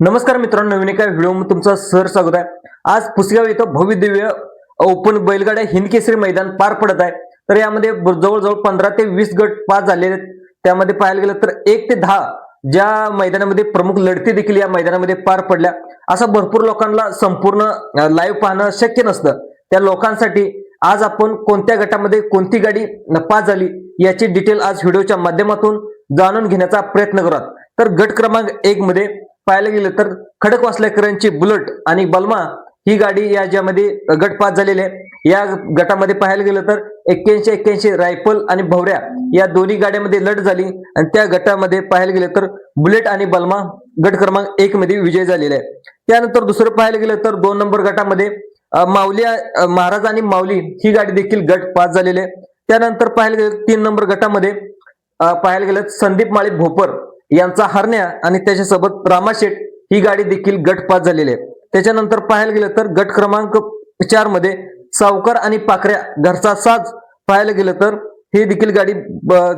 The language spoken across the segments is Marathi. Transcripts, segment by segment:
नमस्कार मित्रांनो नवीन एका व्हिडिओमध्ये तुमचं सर स्वागत आहे. आज पुसगाव इथं भव्य दिव्य ओपन बैलगाड्या हिंद केसरी मैदान पार पडत आहे. तर यामध्ये ब- जवळजवळ पंधरा ते वीस गट पास झालेले आहेत. त्यामध्ये पाहायला गेलं तर एक ते दहा ज्या मैदानामध्ये प्रमुख लढती देखील या मैदानामध्ये पार पडल्या. असं भरपूर लोकांना संपूर्ण लाईव्ह पाहणं शक्य नसतं. त्या लोकांसाठी आज आपण कोणत्या गटामध्ये कोणती गाडी पास झाली याची डिटेल आज व्हिडिओच्या माध्यमातून जाणून घेण्याचा प्रयत्न करूयात. तर गट क्रमांक एक मध्ये पाहायला गेलं तर खडकवासलेकरांची बुलट आणि बलमा ही गाडी या ज्यामध्ये गट पास आहे. या गटामध्ये पाहायला गेलं तर एक्क्याऐंशी एक्क्याऐंशी रायफल आणि भवऱ्या या दोन्ही गाड्यामध्ये लढ झाली. आणि त्या गटामध्ये पाहायला गेलं तर बुलेट आणि बलमा गट क्रमांक एक मध्ये विजय झालेला आहे त्यानंतर दुसरं पाहायला गेलं तर दोन नंबर गटामध्ये माऊली महाराज आणि माऊली ही गाडी देखील गट पास झालेली आहे. त्यानंतर पाहायला गेलं तीन नंबर गटामध्ये पाहायला गेलं संदीप माळी भोपर यांचा हरण्या आणि त्याच्यासोबत रामाशेठ ही गाडी देखील गट पास झालेली आहे. त्याच्यानंतर पाहायला गेलं तर गट क्रमांक चारमध्ये सावकार आणि पाखऱ्या घरचा साज पाहायला गेलं तर ही देखील गाडी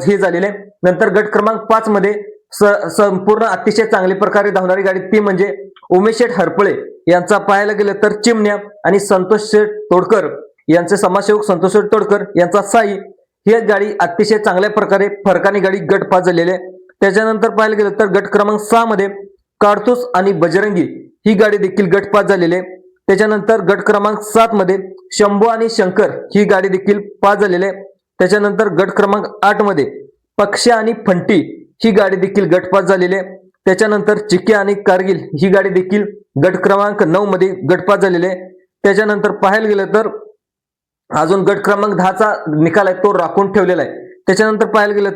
हे झालेली आहे. नंतर गट क्रमांक पाच मध्ये स- संपूर्ण अतिशय चांगल्या प्रकारे धावणारी गाडी ती म्हणजे उमेश शेठ हरपळे यांचा पाहायला गेलं तर चिमण्या आणि संतोष शेठ तोडकर यांचे समाजसेवक संतोष शेठ तोडकर यांचा साई. ही गाडी अतिशय चांगल्या प्रकारे फरकाने गाडी गट पास झालेली आहे. त्याच्यानंतर पाहायला गेलं तर गट क्रमांक सहा मध्ये काडतूस आणि बजरंगी ही गाडी देखील गटपास झालेली आहे. त्याच्यानंतर गट क्रमांक सात मध्ये शंभू आणि शंकर ही गाडी देखील पास झालेली आहे. त्याच्यानंतर गट क्रमांक आठमध्ये पक्ष आणि फंटी ही गाडी देखील गटपास झालेली आहे. त्याच्यानंतर चिके आणि कारगिल ही गाडी देखील गट क्रमांक नऊ मध्ये गट झालेली आहे. त्याच्यानंतर पाहायला गेलं तर अजून गट क्रमांक दहाचा निकाल आहे तो राखून ठेवलेला आहे. त्याच्यानंतर पाहायला गेलं